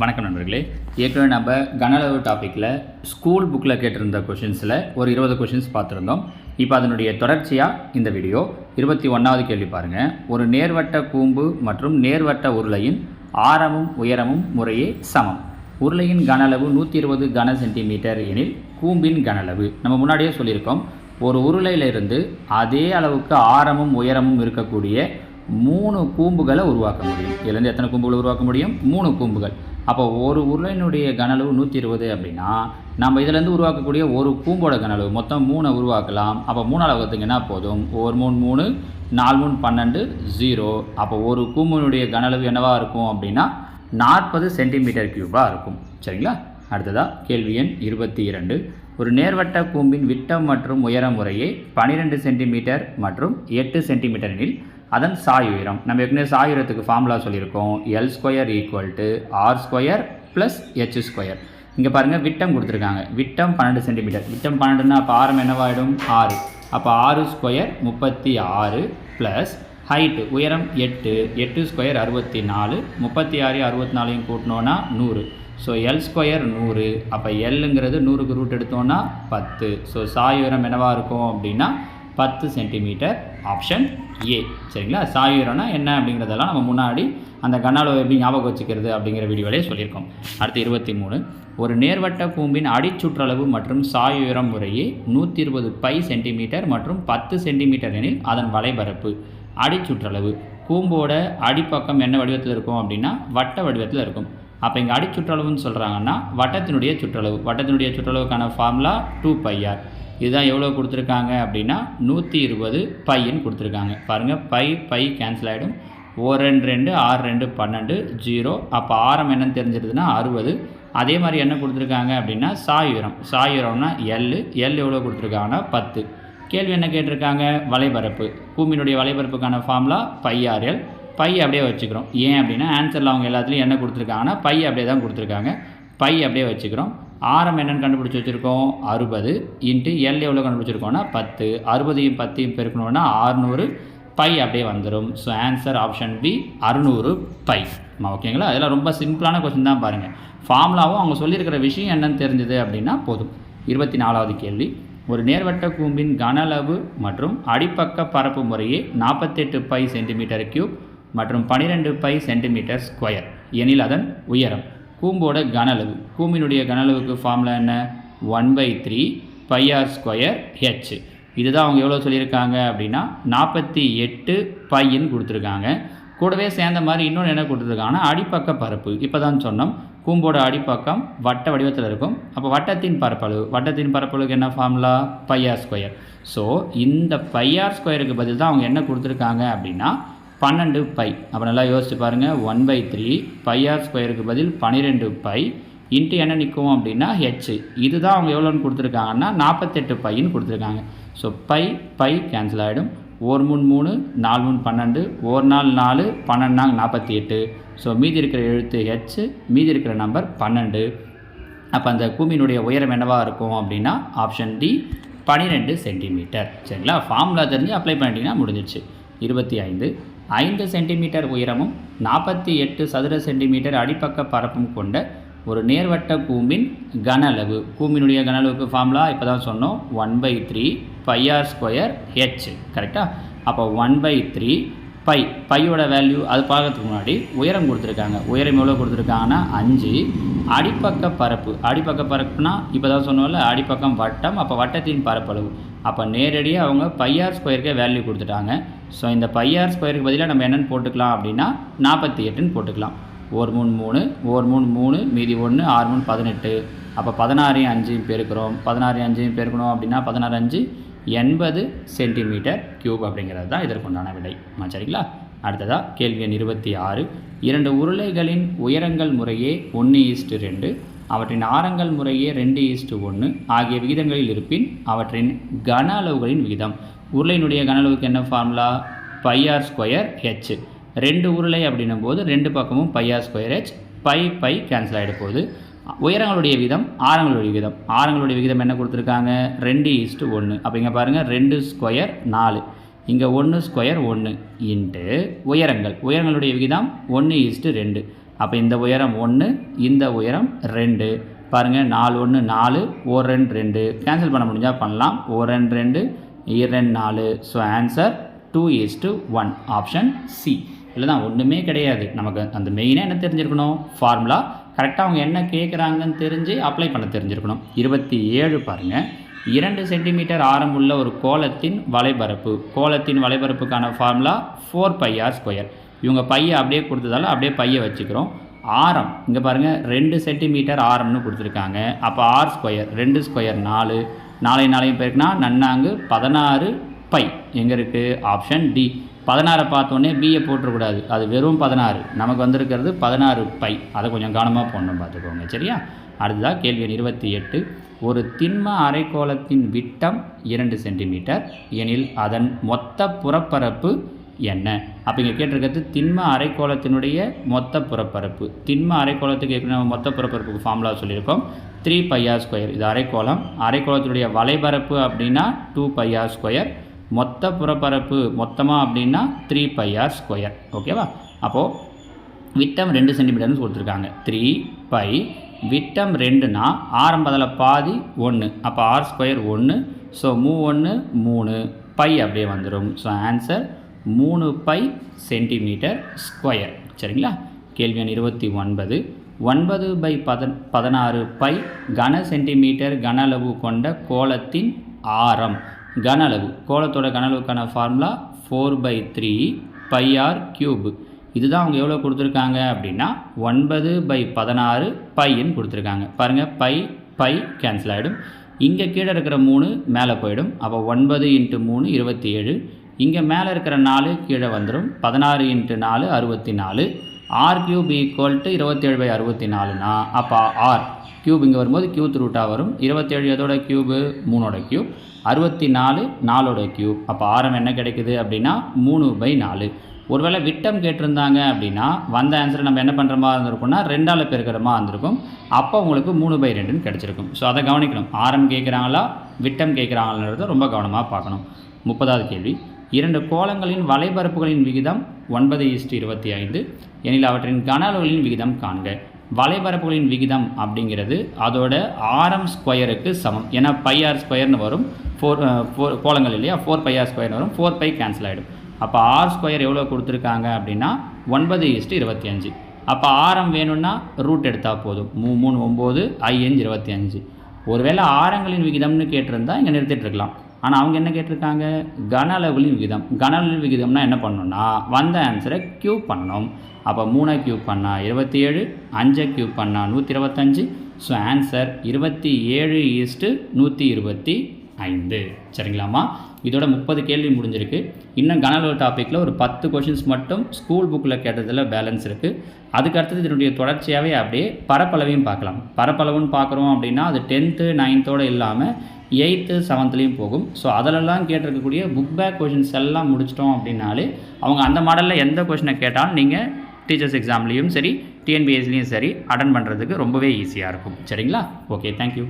வணக்கம் நண்பர்களே. ஏற்கனவே நம்ம கனளவு டாப்பிக்கில் ஸ்கூல் புக்கில் கேட்டிருந்த கொஷின்ஸில் ஒரு இருபது கொஷின்ஸ் பார்த்துருந்தோம். இப்போ அதனுடைய தொடர்ச்சியாக இந்த வீடியோ இருபத்தி ஒன்றாவது கேள்வி பாருங்கள் ஒரு நேர்வட்ட கூம்பு மற்றும் நேர்வட்ட உருளையின் ஆரமும் உயரமும் முறையே சமம். உருளையின் கன அளவு நூற்றி இருபது கன சென்டிமீட்டர் எனில் கூம்பின் கனளவு நம்ம முன்னாடியே சொல்லியிருக்கோம். ஒரு உருளையிலிருந்து அதே அளவுக்கு ஆரமும் உயரமும் இருக்கக்கூடிய மூணு கூம்புகளை உருவாக்க முடியும். இதுலேருந்து எத்தனை கூம்புகளை உருவாக்க முடியும்? மூணு கூம்புகள். அப்போ ஒரு உருளையினுடைய கனளவு நூற்றி இருபது அப்படின்னா நம்ம இதுலேருந்து உருவாக்கக்கூடிய ஒரு கூம்போட கனளவு மொத்தம் மூணை உருவாக்கலாம். அப்போ மூணாவது வகுத்துக்கு என்ன போதும்? ஒரு மூணு மூணு நாலு மூணு பன்னெண்டு ஜீரோ அப்போ ஒரு கூம்பினுடைய கனளவு என்னவாக இருக்கும் அப்படின்னா நாற்பது சென்டிமீட்டர் கியூபாக இருக்கும். சரிங்களா? அடுத்ததாக கேள்வி எண் இருபத்தி இரண்டு. ஒரு நேர்வட்ட கூம்பின் விட்டம் மற்றும் உயரம் முறையே பனிரெண்டு சென்டிமீட்டர் மற்றும் எட்டு சென்டிமீட்டரில் அதன் சாய் உயரம். நம்ம ஏற்கனவே சாய் உயரத்துக்கு ஃபார்முலா சொல்லியிருக்கோம். L square equal to R square plus H square இங்கே பாருங்கள் விட்டம் கொடுத்துருக்காங்க. விட்டம் பன்னெண்டு சென்டிமீட்டர் விட்டம் பன்னெண்டுன்னா அப்போ ஆரம் என்னவாயிடும்? ஆறு. அப்போ ஆறு ஸ்கொயர் முப்பத்தி ஆறு ப்ளஸ் ஹைட்டு உயரம் எட்டு. எட்டு ஸ்கொயர் அறுபத்தி நாலு முப்பத்தி ஆறு அறுபத்தி நாலையும் கூட்டினோன்னா நூறு. ஸோ எல் ஸ்கொயர் நூறு. அப்போ எல்லுங்கிறது நூறுக்கு ரூட் எடுத்தோன்னா பத்து. ஸோ சாய் உயரம் என்னவாக இருக்கும் அப்படின்னா பத்து சென்டிமீட்டர் ஆப்ஷன் ஏ. சரிங்களா? சாய் என்ன அப்படிங்கிறதெல்லாம் நம்ம முன்னாடி அந்த கன எப்படி ஞாபகம் வச்சுக்கிறது அப்படிங்கிற வீடியோவிலே சொல்லியிருக்கோம். அடுத்து இருபத்தி மூணு ஒரு நேர்வட்ட கூம்பின் அடிச்சுற்றளவு மற்றும் சாயுயரம் முறையே நூற்றி இருபது பை சென்டிமீட்டர் மற்றும் பத்து சென்டிமீட்டர் எனில் அதன் வலைபரப்பு அடிச்சுற்றளவு. கூம்போட அடிப்பக்கம் என்ன வடிவத்தில் இருக்கும் அப்படின்னா வட்ட வடிவத்தில் இருக்கும். அப்போ இங்கே அடிச்சுற்றளவுன்னு சொல்கிறாங்கன்னா வட்டத்தினுடைய சுற்றளவு. வட்டத்தினுடைய சுற்றளவுக்கான ஃபார்முலா டூ பையார் இதுதான் எவ்வளோ கொடுத்துருக்காங்க அப்படின்னா நூற்றி இருபது பையன்னு கொடுத்துருக்காங்க. பாருங்கள் பை பை கேன்சல் ஆகிடும் ஓ ரெண்டு ரெண்டு ஆறு ரெண்டு பன்னெண்டு ஜீரோ. அப்போ ஆரம் என்னன்னு தெரிஞ்சிருதுன்னா அறுபது. அதே மாதிரி என்ன கொடுத்துருக்காங்க அப்படின்னா சாயுரம் சாயுரம்னா எல் எல் எவ்வளோ கொடுத்துருக்காங்கன்னா பத்து. கேள்வி என்ன கேட்டிருக்காங்க? வலைபரப்பு. பூமியினுடைய வலைபரப்புக்கான ஃபார்முலா பையார்எல் பை அப்படியே வச்சுக்கிறோம். ஏன் அப்படின்னா ஆன்சரில் அவங்க எல்லாத்துலேயும் என்ன கொடுத்துருக்காங்கன்னா பை அப்படியே தான் கொடுத்துருக்காங்க. பை அப்படியே வச்சுக்கிறோம். ஆரம் என்னென்னு கண்டுபிடிச்சி வச்சுருக்கோம். அறுபது இன்ட்டு எல் எவ்வளோ கண்டுபிடிச்சிருக்கோம்னா பத்து. அறுபதையும் பத்தையும் பெருக்கணும்னா ஆறுநூறு பை அப்படியே வந்துடும் ஸோ ஆன்சர் ஆப்ஷன் பி அறுநூறு பை. ஓகேங்களா அதெல்லாம் ரொம்ப சிம்பிளான கொஸ்டின் தான் பாருங்கள் ஃபார்முலாவும் அவங்க சொல்லியிருக்கிற விஷயம் என்னென்னு தெரிஞ்சது அப்படின்னா போதும். இருபத்தி நாலாவது கேள்வி. ஒரு நேர்வட்ட கூம்பின் கன அளவு மற்றும் அடிப்பக்க பரப்பு முறையே நாற்பத்தெட்டு பை சென்டிமீட்டர் கியூப் மற்றும் பனிரெண்டு பை சென்டிமீட்டர் ஸ்கொயர் எனில் அதன் உயரம். கூம்போட கன அளவு கூம்பினுடைய கன அளவுக்கு ஃபார்முலா என்ன one by three pi r square H இதுதான் அவங்க எவ்வளோ சொல்லியிருக்காங்க அப்படின்னா நாற்பத்தி எட்டு பையன்னு கொடுத்துருக்காங்க. கூடவே சேர்ந்த மாதிரி இன்னொன்று என்ன கொடுத்துருக்காங்கன்னா அடிப்பக்க பரப்பு. இப்போ தான் சொன்னோம் கூம்போட அடிப்பக்கம் வட்ட வடிவத்தில் இருக்கும். அப்போ வட்டத்தின் பரப்பளவு. வட்டத்தின் பரப்பளவுக்கு என்ன formula pi r square so இந்த பையார் ஸ்கொயருக்கு பதில் தான் அவங்க என்ன கொடுத்துருக்காங்க அப்படின்னா பன்னெண்டு பை. அப்போ நல்லா யோசிச்சு பாருங்கள் ஒன் பை த்ரீ பையார் ஸ்கொயருக்கு பதில் பன்னிரெண்டு பை. இன்ட்டு என்ன நிற்கும் அப்படின்னா ஹெச் இதுதான் அவங்க எவ்வளோன்னு கொடுத்துருக்காங்கன்னா நாற்பத்தெட்டு பைன்னு கொடுத்துருக்காங்க. ஸோ பை பை கேன்சல் ஆகிடும் ஒரு மூணு மூணு நாலு மூணு பன்னெண்டு. ஒரு நாள் நாலு பன்னெண்டாங்க நாற்பத்தி எட்டு ஸோ மீதி இருக்கிற எழுத்து ஹெச் மீதி இருக்கிற நம்பர் பன்னெண்டு. அப்போ அந்த கூமியினுடைய உயரம் என்னவாக இருக்கும் அப்படின்னா ஆப்ஷன் டி பன்னிரெண்டு சென்டிமீட்டர் சரிங்களா? ஃபார்முலா தெரிஞ்சு அப்ளை பண்ணிட்டீங்கன்னா முடிஞ்சிடுச்சு இருபத்தி ஐந்து. ஐந்து சென்டிமீட்டர் உயரமும் நாற்பத்தி எட்டு சதுர சென்டிமீட்டர் அடிப்பக்க பரப்பும் கொண்ட ஒரு நேர்வட்ட கூம்பின் கன அளவு கூம்பினுடைய கன அளவுக்கு ஃபார்முலா இப்போ தான் சொன்னோம் one by three pi r square H கரெக்டாக அப்போ ஒன் பை த்ரீ பை பையோட வேல்யூ அது பார்க்கறதுக்கு முன்னாடி உயரம் கொடுத்துருக்காங்க. உயரம் எவ்வளோ கொடுத்துருக்காங்கன்னா அஞ்சு. அடிப்பக்க பரப்பு. அடிப்பக்க பரப்புனா இப்போ தான் சொன்னோம்ல அடிப்பக்கம் வட்டம் அப்போ வட்டத்தின் பரப்பளவு. அப்போ நேரடியாக அவங்க பையார் ஸ்கொயருக்கே வேல்யூ கொடுத்துட்டாங்க. ஸோ இந்த பையார் ஸ்கொயருக்கு பதிலாக நம்ம என்னென்னு போட்டுக்கலாம் அப்படின்னா நாற்பத்தி எட்டுன்னு போட்டுக்கலாம். ஒரு மூணு மூணு ஒரு மூணு மூணு மீதி ஒன்று ஆறு மூணு பதினெட்டு. அப்போ பதினாறையும் அஞ்சையும் பெருக்கிறோம். பதினாறையும் அஞ்சையும் பெருக்கணும் அப்படின்னா பதினாறு அஞ்சு எண்பது சென்டிமீட்டர் கியூப் அப்படிங்கிறது தான் இதற்குண்டான விடை. சரிங்களா? அடுத்ததாக கேள்வி எண் இருபத்தி ஆறு. இரண்டு உருளைகளின் உயரங்கள் முறையே ஒன்று ஈஸ்ட்டு ரெண்டு அவற்றின் ஆரங்கள் முறையே ரெண்டு ஈஸ்ட்டு ஒன்று ஆகிய விகிதங்களில் இருப்பின் அவற்றின் கன அளவுகளின் விகிதம். உருளையினுடைய கன அளவுக்கு என்ன ஃபார்முலா பையார் ஸ்கொயர் ஹெச் ரெண்டு உருளை அப்படின்னும் போது ரெண்டு பக்கமும் pi r square H pi pi cancel ஆகிட போகுது உயரங்களுடைய விகிதம் ஆரங்களுடைய விதம். ஆரங்களுடைய விகிதம் என்ன கொடுத்துருக்காங்க? ரெண்டு ஈஸ்ட்டு ஒன்று அப்போ இங்கே பாருங்கள் ரெண்டு ஸ்கொயர் நாலு. இங்கே ஒன்று ஸ்கொயர் ஒன்று இன்ட்டு உயரங்கள். உயரங்களுடைய விகிதம் ஒன்று ஈஸ்ட்டு ரெண்டு. அப்போ இந்த உயரம் ஒன்று இந்த உயரம் ரெண்டு. பாருங்கள் நாலு ஒன்று நாலு ஓர் ரெண்டு. ரெண்டு கேன்சல் பண்ண முடிஞ்சால் பண்ணலாம். ஓர் ரெண்டு ரெண்டு இரண்டு நாலு. So answer two is to one. Option C இல்லை தான் ஒன்றுமே கிடையாது. நமக்கு அந்த மெயினாக என்ன தெரிஞ்சிருக்கணும்? ஃபார்முலா கரெக்டாக அவங்க என்ன கேட்குறாங்கன்னு தெரிஞ்சு அப்ளை பண்ண தெரிஞ்சிருக்கணும். இருபத்தி ஏழு பாருங்கள் இரண்டு சென்டிமீட்டர் ஆரம் உள்ள ஒரு கோலத்தின் வலைபரப்பு. கோலத்தின் வலைபரப்புக்கான formula four pi R square இவங்க பையை அப்படியே கொடுத்ததால அப்படியே பையை வச்சுக்கிறோம். ஆரம் இங்கே பாருங்கள் ரெண்டு சென்டிமீட்டர் ஆரம்னு கொடுத்துருக்காங்க. அப்போ ஆர் ஸ்கொயர் ரெண்டு ஸ்கொயர் நாலு. நாளை நாளையும் பேருக்குன்னா நன்னாங்கு பதினாறு பை. எங்கே இருக்குது ஆப்ஷன் டி பதினாறை பார்த்தோன்னே பிஏ போட்டுறக்கூடாது. அது வெறும் பதினாறு. நமக்கு வந்திருக்கிறது பதினாறு பை. அதை கொஞ்சம் கவனமாக போடணும் பார்த்துக்கோங்க. சரியா? அடுத்ததாக கேள்வி எண் இருபத்தி எட்டு. ஒரு திண்ம அரைக்கோளத்தின் விட்டம் இரண்டு சென்டிமீட்டர். எனில் அதன் மொத்த புறப்பரப்பு என்ன? அப்போ இங்கே கேட்டிருக்கிறது திண்ம அரைக்கோளத்தினுடைய மொத்த புறப்பரப்பு. திண்ம அரைக்கோளத்துக்கு ஏற்கனவே நம்ம மொத்த புறப்பரப்புக்கு ஃபார்முலா சொல்லியிருக்கோம். த்ரீ பையா ஸ்கொயர் இது அரைக்கோளம். அரைக்கோளத்தினுடைய வலைபரப்பு அப்படின்னா டூ பையா ஸ்கொயர் மொத்த புறப்பரப்பு மொத்தமாக அப்படின்னா த்ரீ பையார் ஸ்கொயர் ஓகேவா அப்போது விட்டம் ரெண்டு சென்டிமீட்டர்னு கொடுத்துருக்காங்க. த்ரீ பை விட்டம் ரெண்டுனா ஆரம்பத்தில் பாதி ஒன்று அப்போ ஆர் ஸ்கொயர் ஒன்று ஸோ மூ ஒன்று மூணு பை அப்படியே வந்துடும் ஸோ ஆன்சர் மூணு பை சென்டிமீட்டர் ஸ்கொயர் சரிங்களா? கேள்வி எண் இருபத்தி ஒன்பது. ஒன்பது பை பதன் பதினாறு பை கன சென்டிமீட்டர் கன அளவு கொண்ட கோலத்தின் ஆரம். கன அளவு கோலத்தோட கன அளவுக்கான formula four by three pi R cube இதுதான் அவங்க எவ்வளோ கொடுத்துருக்காங்க அப்படின்னா ஒன்பது பை பதினாறு பைன்னு கொடுத்துருக்காங்க. பாருங்கள் பை பை கேன்சல் ஆகிடும் இங்கே கீழே இருக்கிற மூணு மேலே போயிடும். அப்போ ஒன்பது இன்ட்டு மூணு இருபத்தி ஏழு. இங்கே மேலே இருக்கிற நாலு கீழே வந்துடும் பதினாறு இன்ட்டு நாலு அறுபத்தி நாலு. ஆர் கியூப் ஈக்குவல் டு இருபத்தேழு பை அறுபத்தி நாலுனா அப்போ ஆர் கியூப் இங்கே வரும்போது கியூத் ரூட்டாக வரும். இருபத்தேழு எதோட கியூபு மூணோட கியூப் அறுபத்தி நாலு நாலோட கியூப் அப்போ ஆரம் என்ன கிடைக்குது அப்படின்னா மூணு பை நாலு. ஒருவேளை விட்டம் கேட்டிருந்தாங்க அப்படின்னா வந்த ஆன்சரை நம்ம என்ன பண்ணுற மாதிரி இருந்திருக்கும்னா ரெண்டால் பெருக்கிற மாதிரி இருந்திருக்கும். அப்போ உங்களுக்கு மூணு பை ரெண்டுன்னு கிடச்சிருக்கும். ஸோ அதை கவனிக்கணும். ஆரம் கேட்குறாங்களா விட்டம் கேட்குறாங்கன்றத ரொம்ப கவனமாக பார்க்கணும். முப்பதாவது கேள்வி. இரண்டு கோலங்களின் வலைபரப்புகளின் விகிதம் ஒன்பது ஈஸ்ட் இருபத்தி ஐந்து. எனில் அவற்றின் கன அளவுகளின் விகிதம் காண்க. வலைபரப்புகளின் விகிதம் அப்படிங்கிறது அதோட ஆரம் ஸ்கொயருக்கு சமம். ஏன்னா பைஆர் ஸ்கொயர்னு வரும். ஃபோர் ஃபோர் கோலங்கள் இல்லையா? ஃபோர் பை ஆர் ஸ்கொயர்னு வரும். ஃபோர் பை கேன்சல் ஆகிடும் அப்போ ஆர் ஸ்கொயர் எவ்வளோ கொடுத்துருக்காங்க அப்படின்னா ஒன்பது இஸ்ட் இருபத்தி அஞ்சு. அப்போ ஆரம் வேணும்னா ரூட் எடுத்தால் போதும். மூ மூணு ஒம்பது ஐஎஞ்சு இருபத்தி அஞ்சு. ஒருவேளை ஆரங்களின் விகிதம்னு கேட்டிருந்தா இங்கே நிறுத்திட்டு இருக்கலாம். ஆனால் அவங்க என்ன கேட்டிருக்காங்க? கன அளவுகளின் விகிதம். கன விகிதம்னா என்ன பண்ணணும்னா வந்த ஆன்சரை க்யூ பண்ணோம். அப்போ மூணை க்யூ பண்ணால் இருபத்தி ஏழு அஞ்சை க்யூ பண்ணால் நூற்றி இருபத்தஞ்சு ஸோ ஆன்சர் இருபத்தி ஏழு ஈஸ்ட்டு நூற்றி இருபத்தி ஐந்து சரிங்களாம்மா? இதோட முப்பது கேள்வி முடிஞ்சிருக்கு. இன்னும் கனலோ டாப்பிக்கில் ஒரு பத்து கொஷின்ஸ் மட்டும் ஸ்கூல் புக்கில் கேட்டதில் பேலன்ஸ் இருக்குது அதுக்கு அடுத்தது இதனுடைய தொடர்ச்சியாகவே அப்படியே பரப்பளவையும் பார்க்கலாம். பரப்பளவுன்னு பார்க்குறோம் அப்படின்னா அது டென்த்து நைன்த்தோடு இல்லாமல் எயித்து செவன்த்லேயும் போகும். ஸோ அதிலெல்லாம் கேட்டிருக்கக்கூடிய புக் பேக் கொஷின்ஸ் எல்லாம் முடிச்சிட்டோம் அப்படின்னாலே அவங்க அந்த மாடலில் எந்த கொஷினை கேட்டாலும் நீங்கள் டீச்சர்ஸ் எக்ஸாம்லேயும் சரி டிஎன்பிஎஸ்லேயும் சரி அட்டன் பண்ணுறதுக்கு ரொம்பவே ஈஸியாக இருக்கும். சரிங்களா? Okay thank you